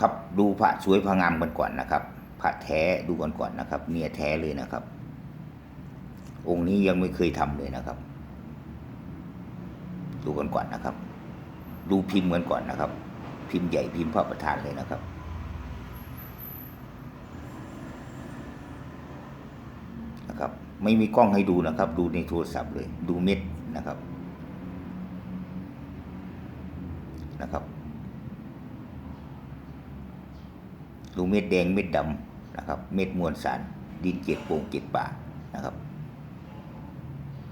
ครับดูพระสวยพระงามกันก่อนนะครับพระแท้ดูกันก่อนนะครับเนียแท้เลยนะครับ องค์นี้ยังไม่เคยทำเลยนะครับ ดูกันก่อนนะครับ ดูพิมพ์กันก่อนนะครับ พิมพ์ใหญ่พิมพ์พระประธานเลยนะครับนะครับ ไม่มีกล้องให้ดูนะครับ ดูในโทรศัพท์เลย ดูเม็ดนะครับนะครับ ดูเม็ดแดงเม็ดดำนะครับ เม็ดมวลสาร ดินเจ็ดโป่งเจ็ดป่านะครับ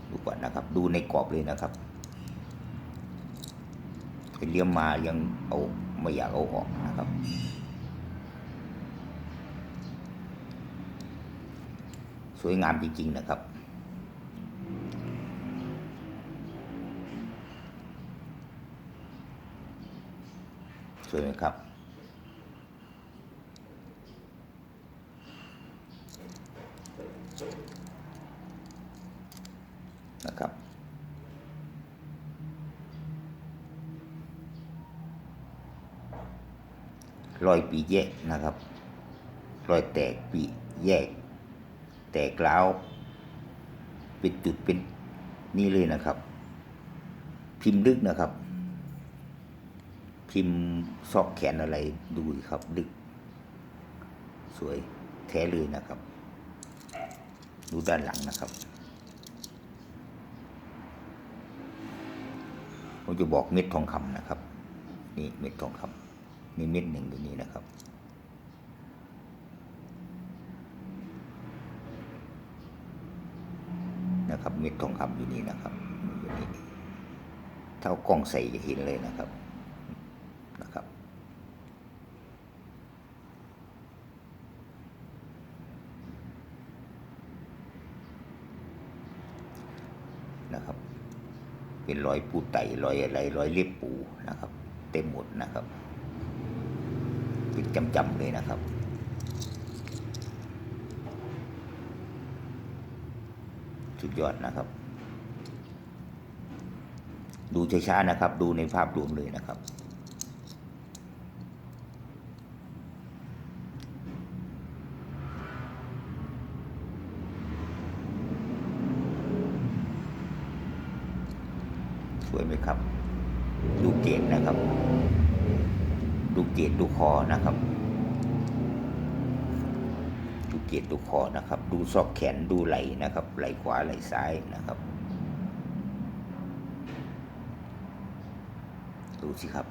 ดูก่อนนะครับ ดูในกรอบเลยนะครับไอ้เลี้ยมมายังเอาไม่อยากเอาออกนะครับสวยงามจริง ๆ นะครับ สวยไหมครับ นะครับรอยปีแยกนะครับ รอยแตกปีแยก แตกร้าวเป็นจุดเป็นนี่เลยนะครับ พิมพ์ลึกนะครับ พิมพ์ซอกแขนอะไรดูครับ ลึก สวยแท้เลยนะครับ ดูด้านหลังนะครับผมจะบอกเม็ดทองคำนะครับ นี่เม็ดทองคำนี่เม็ดหนึ่งอยู่นี้นะครับนะครับเม็ดทองคำอยู่นี่นะครับอยู่นี่ถ้าเอากล้องใส่จะเห็นเลยนะครับ นะครับ เป็นรอยปูไตรอยอะไรรอยเล็บปูนะครับ เต็มหมดนะครับเป็นจำๆเลยนะครับสุดยอดนะครับ ดูช้าๆนะครับ ดูในภาพรวมเลยนะครับ ส วยไหมครับ ดูเกตนะครับ ดูเกตดูคอนะครับ ดูเกตดูคอนะครับ ดูซอกแขนดูไหล่นะครับ ไหล่ขวาไหล่ซ้ายนะครับ ดูสิครับ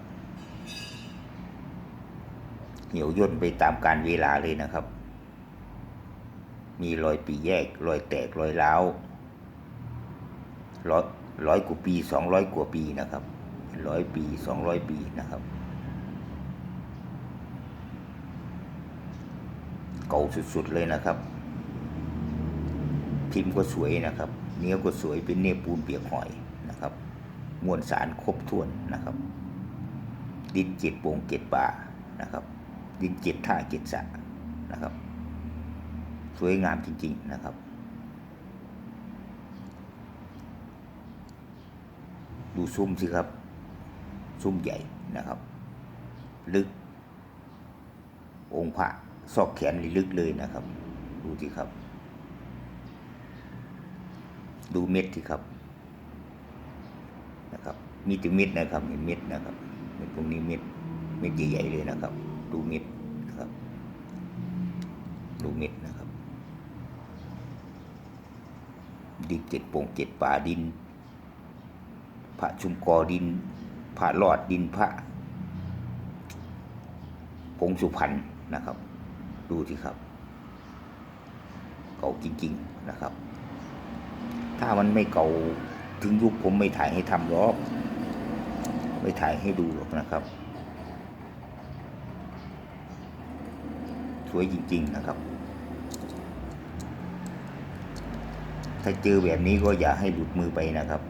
เหี่ยวย่นไปตามการเวลาเลยนะครับ มีรอยปีแยก รอยแตกรอยร้าวรอย ร้อยกว่าปีสองร้อยกว่าปีนะครับร้อยปีสองร้อยปีนะครับ เก่าสุดๆเลยนะครับพิมพ์ก็สวยนะครับ เนื้อก็สวยเป็นเนื้อปูนเปียกหอยนะครับ มวลสารครบถ้วนนะครับ ดินเจ็ดโป่งเจ็ดป่านะครับ ดินเจ็ดท่าเจ็ดสะนะครับ สวยงามจริง ๆนะครับ ดูซุ้มสิครับ ซุ้มใหญ่นะครับ ลึก องค์พระซอกแขนนี่ลึกเลยนะครับ ดูสิครับ ดูเม็ดสิครับนะครับ มีแต่เม็ดนะครับเห็นเม็ดนะครับเม็ดพวกนี้เม็ดเม็ดใหญ่ๆเลยนะครับ ดูเม็ดนะครับ ดูเม็ดนะครับดินเจ็ดโป่งเจ็ดป่าดิน พระชุมกอดิน พระรอดดินพระพงสุพรรณนะครับ ดูสิครับ เก่าจริง ๆนะครับ ถ้ามันไม่เก่าถึงยุคผมไม่ถ่ายให้ทำหรอกไม่ถ่ายให้ดูหรอกนะครับสวยจริง ๆ นะครับ ถ้าเจอแบบนี้ก็อย่าให้หลุดมือไปนะครับ